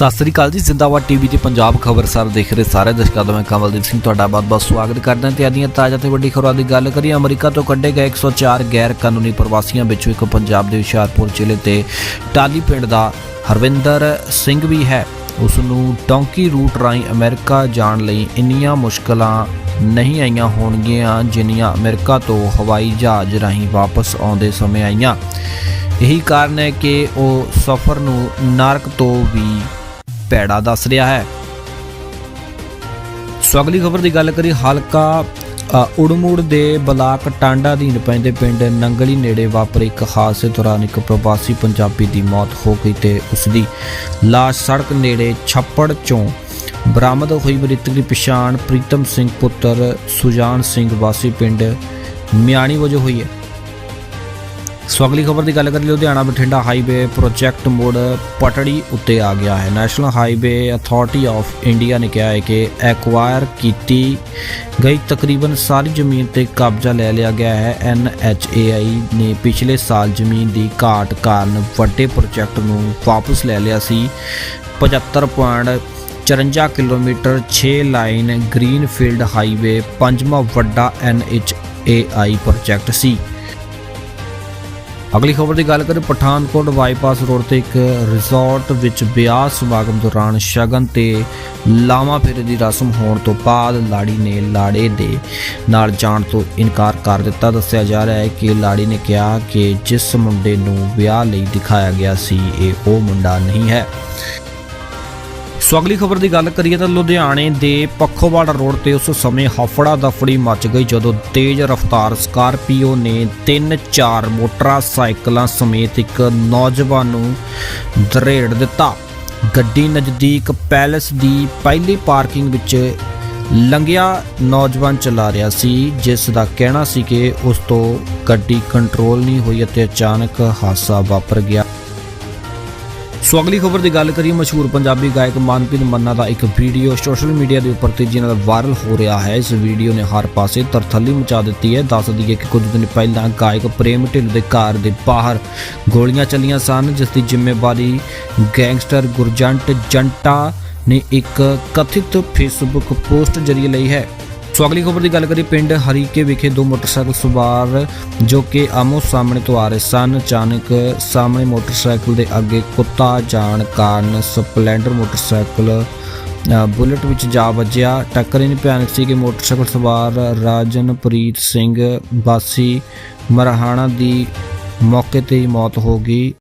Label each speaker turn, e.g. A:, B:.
A: ਸਤਿ ਸ੍ਰੀ ਅਕਾਲ ਜੀ, ਜ਼ਿੰਦਾਬਾਦ ਟੀਵੀ ਤੇ ਪੰਜਾਬ ਖਬਰਸਾਰ ਦੇਖ ਰਹੇ ਸਾਰੇ ਦਰਸ਼ਕਾਂ ਦਾ ਮੈਂ ਕਮਲਦੀਪ ਸਿੰਘ, ਤੁਹਾਡਾ ਬਹੁਤ-ਬਹੁਤ ਸਵਾਗਤ ਕਰਦਾ ਹਾਂ ਤੇ ਅੱਜ ਦੀਆਂ ਤਾਜ਼ਾ ਤੇ ਵੱਡੀ ਖਬਰਾਂ ਦੀ ਗੱਲ ਕਰੀਏ, ਅਮਰੀਕਾ ਤੋਂ ਕੱਢੇ ਗਏ 104 ਗੈਰ ਕਾਨੂੰਨੀ ਪ੍ਰਵਾਸੀਆਂ ਵਿੱਚੋਂ ਇੱਕ ਪੰਜਾਬ ਦੇ ਹੁਸ਼ਿਆਰਪੁਰ ਜ਼ਿਲ੍ਹੇ ਤੇ ਟਾਲੀ ਪਿੰਡ ਦਾ ਹਰਵਿੰਦਰ ਸਿੰਘ ਵੀ ਹੈ। ਉਸ ਨੂੰ ਡੌਂਕੀ ਰੂਟ ਰਾਹੀਂ ਅਮਰੀਕਾ ਜਾਣ ਲਈ ਇੰਨੀਆਂ ਮੁਸ਼ਕਲਾਂ ਨਹੀਂ ਆਈਆਂ ਹੋਣਗੀਆਂ ਜਿੰਨੀਆਂ ਅਮਰੀਕਾ ਤੋਂ ਹਵਾਈ ਜਹਾਜ਼ ਰਾਹੀਂ ਵਾਪਸ ਆਉਂਦੇ ਸਮੇਂ ਆਈਆਂ। ਇਹੀ ਕਾਰਨ ਹੈ ਕਿ ਉਹ ਸਫ਼ਰ ਨੂੰ ਨਾਰਕ ਤੋਂ ਵੀ ਭੈੜਾ ਦੱਸ ਰਿਹਾ ਹੈ। ਸੋ ਅਗਲੀ ਖਬਰ ਦੀ ਗੱਲ ਕਰੀ ਹਲਕਾ ਅ, ਉੜਮੁੜ ਦੇ ਬਲਾਕ ਟਾਂਡਾ ਅਧੀਨ ਪੈਂਦੇ ਪਿੰਡ ਨੰਗਲੀ ਨੇੜੇ ਵਾਪਰੇ ਇੱਕ ਹਾਦਸੇ ਦੌਰਾਨ ਇੱਕ ਪ੍ਰਵਾਸੀ ਪੰਜਾਬੀ ਦੀ ਮੌਤ ਹੋ ਗਈ ਤੇ ਉਸ ਦੀ ਲਾਸ਼ ਸੜਕ ਨੇੜੇ ਛੱਪੜ ਚੋਂ ਬਰਾਮਦ ਹੋਈ। ਮ੍ਰਿਤਕ ਦੀ ਪਛਾਣ ਪ੍ਰੀਤਮ ਸਿੰਘ ਪੁੱਤਰ ਸੁਜਾਨ ਸਿੰਘ ਵਾਸੀ ਪਿੰਡ ਮਿਆਣੀ ਵਜੋਂ ਹੋਈ ਹੈ। ਸੋ ਅਗਲੀ ਖਬਰ ਦੀ ਗੱਲ ਕਰੀਏ, ਲੁਧਿਆਣਾ ਬਠਿੰਡਾ ਹਾਈਵੇ ਪ੍ਰੋਜੈਕਟ ਮੋੜ ਪਟੜੀ ਉੱਤੇ ਆ ਗਿਆ ਹੈ। National highway authority of India ਨੇ ਕਿਹਾ ਹੈ ਕਿ ਐਕਵਾਇਰ ਕੀਤੀ ਗਈ ਤਕਰੀਬਨ ਸਾਰੀ ਜ਼ਮੀਨ ਤੇ ਕਬਜ਼ਾ ਲੈ ਲਿਆ ਗਿਆ ਹੈ। ਐਨਐਚਏਆਈ ਨੇ ਪਿਛਲੇ ਸਾਲ ਜ਼ਮੀਨ ਦੀ ਘਾਟ ਕਾਰਨ ਵੱਡੇ ਪ੍ਰੋਜੈਕਟ ਨੂੰ ਵਾਪਸ ਲੈ ਲਿਆ ਸੀ। 75.54 ਕਿਲੋਮੀਟਰ 6 ਲਾਈਨ ਗ੍ਰੀਨਫੀਲਡ ਹਾਈਵੇ ਪੰਜਵਾਂ ਵੱਡਾ ਐਨਐਚਏਆਈ ਪ੍ਰੋਜੈਕਟ ਸੀ। ਅਗਲੀ ਖਬਰ ਦੀ ਗੱਲ ਕਰੀਏ, ਪਠਾਨਕੋਟ ਬਾਈਪਾਸ ਰੋਡ ਤੇ ਇੱਕ ਰਿਜ਼ੋਰਟ ਵਿੱਚ ਵਿਆਹ ਸਮਾਗਮ ਦੌਰਾਨ ਸ਼ਗਨ ਤੇ ਲਾਵਾ ਫੇਰੇ ਦੀ ਰਸਮ ਹੋਣ ਤੋਂ ਬਾਅਦ ਲਾੜੀ ਨੇ ਲਾੜੇ ਦੇ ਨਾਲ ਜਾਣ ਤੋਂ ਇਨਕਾਰ ਕਰ ਦਿੱਤਾ। ਦੱਸਿਆ ਜਾ ਰਿਹਾ ਹੈ ਕਿ ਲਾੜੀ ਨੇ ਕਿਹਾ ਕਿ ਜਿਸ ਮੁੰਡੇ ਨੂੰ ਵਿਆਹ ਲਈ ਦਿਖਾਇਆ ਗਿਆ ਸੀ, ਇਹ ਉਹ ਮੁੰਡਾ ਨਹੀਂ ਹੈ। ਸੋ ਅਗਲੀ ਖਬਰ ਦੀ ਗੱਲ ਕਰੀਏ ਤਾਂ ਲੁਧਿਆਣੇ ਦੇ ਪੱਖੋਵਾੜ ਰੋਡ ਤੇ ਉਸ ਸਮੇਂ ਹਫੜਾ ਦਫੜੀ ਮਚ ਗਈ ਜਦੋਂ ਤੇਜ਼ ਰਫ਼ਤਾਰ ਸਕਾਰਪੀਓ ਨੇ ਤਿੰਨ ਚਾਰ ਮੋਟਰਸਾਈਕਲਾਂ ਸਮੇਤ ਇੱਕ ਨੌਜਵਾਨ ਨੂੰ ਦਰੇੜ ਦਿੱਤਾ। ਗੱਡੀ ਨਜ਼ਦੀਕ ਪੈਲਸ ਦੀ ਪਹਿਲੀ ਪਾਰਕਿੰਗ ਵਿੱਚ ਲੰਘਿਆ ਨੌਜਵਾਨ ਚਲਾ ਰਿਹਾ ਸੀ, ਜਿਸ ਦਾ ਕਹਿਣਾ ਸੀ ਕਿ ਉਸ ਤੋਂ ਗੱਡੀ ਕੰਟਰੋਲ ਨਹੀਂ ਹੋਈ ਅਤੇ ਅਚਾਨਕ ਹਾਦਸਾ ਵਾਪਰ ਗਿਆ। ਸੋ ਅਗਲੀ ਖਬਰ ਦੀ ਗੱਲ ਕਰੀਏ, ਮਸ਼ਹੂਰ ਪੰਜਾਬੀ ਗਾਇਕ ਮਾਨਪ੍ਰੀਤ ਮੰਨਾ ਦਾ ਇੱਕ ਵੀਡੀਓ ਸੋਸ਼ਲ ਮੀਡੀਆ ਦੇ ਉੱਪਰ ਤੇਜ਼ੀ ਨਾਲ ਵਾਇਰਲ ਹੋ ਰਿਹਾ ਹੈ। ਇਸ ਵੀਡੀਓ ਨੇ ਹਰ ਪਾਸੇ ਤਰਥੱਲੀ ਮਚਾ ਦਿੱਤੀ ਹੈ। ਦੱਸ ਦਈਏ ਕਿ ਕੁਝ ਦਿਨ ਪਹਿਲਾਂ ਗਾਇਕ ਪ੍ਰੇਮ ਢਿੱਲ ਦੇ ਘਰ ਦੇ ਬਾਹਰ ਗੋਲੀਆਂ ਚੱਲੀਆਂ ਸਨ, ਜਿਸ ਦੀ ਜ਼ਿੰਮੇਵਾਰੀ ਗੈਂਗਸਟਰ ਗੁਰਜੰਟ ਜੰਟਾ ਨੇ ਇੱਕ ਕਥਿਤ ਫੇਸਬੁੱਕ ਪੋਸਟ ਜਰੀਏ ਲਈ ਹੈ। ਸੋ ਅਗਲੀ ਖਬਰ ਦੀ ਗੱਲ ਕਰੀ ਪਿੰਡ ਹਰੀਕੇ ਵਿਖੇ ਦੋ ਮੋਟਰਸਾਈਕਲ ਸਵਾਰ ਜੋ ਕਿ ਆਮੋ ਸਾਹਮਣੇ ਤੋਂ ਆ ਰਹੇ ਸਨ ਅਚਾਨਕ ਸਾਹਮਣੇ ਮੋਟਰਸਾਈਕਲ ਦੇ ਅੱਗੇ ਕੁੱਤਾ ਜਾਣ ਕਾਰਨ ਸਪਲੈਂਡਰ ਮੋਟਰਸਾਈਕਲ ਅ, ਬੁਲਟ ਵਿੱਚ ਜਾ ਵੱਜਿਆ। ਟੱਕਰ ਇੰਨੀ ਭਿਆਨਕ ਸੀ ਕਿ ਮੋਟਰਸਾਈਕਲ ਸਵਾਰ ਰਾਜਨਪ੍ਰੀਤ ਸਿੰਘ ਵਾਸੀ ਮਰਹਾਣਾ ਦੀ ਮੌਕੇ ਤੇ ਹੀ ਮੌਤ ਹੋ ਗਈ।